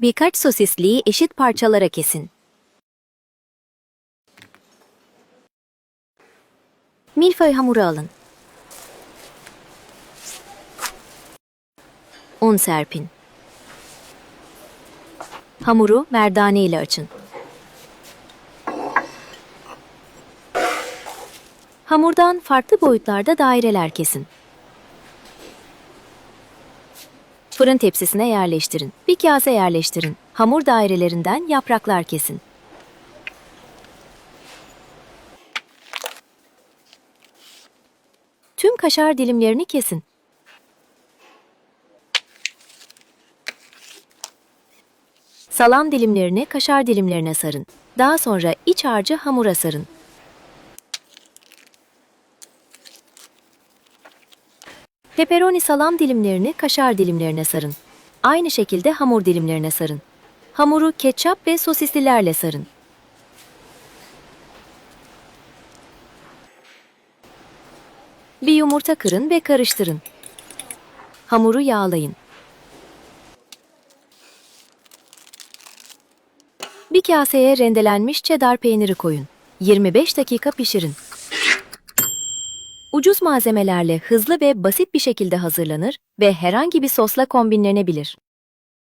Birkaç sosisliği eşit parçalara kesin. Milföy hamuru alın. Un serpin. Hamuru merdane ile açın. Hamurdan farklı boyutlarda daireler kesin. Fırın tepsisine yerleştirin. Bir kase yerleştirin. Hamur dairelerinden yapraklar kesin. Tüm kaşar dilimlerini kesin. Salam dilimlerini kaşar dilimlerine sarın. Daha sonra iç harcı hamura sarın. Pepperoni salam dilimlerini kaşar dilimlerine sarın. Aynı şekilde hamur dilimlerine sarın. Hamuru ketçap ve sosislilerle sarın. Bir yumurta kırın ve karıştırın. Hamuru yağlayın. Bir kaseye rendelenmiş cheddar peyniri koyun. 25 dakika pişirin. Ucuz malzemelerle hızlı ve basit bir şekilde hazırlanır ve herhangi bir sosla kombinlenebilir.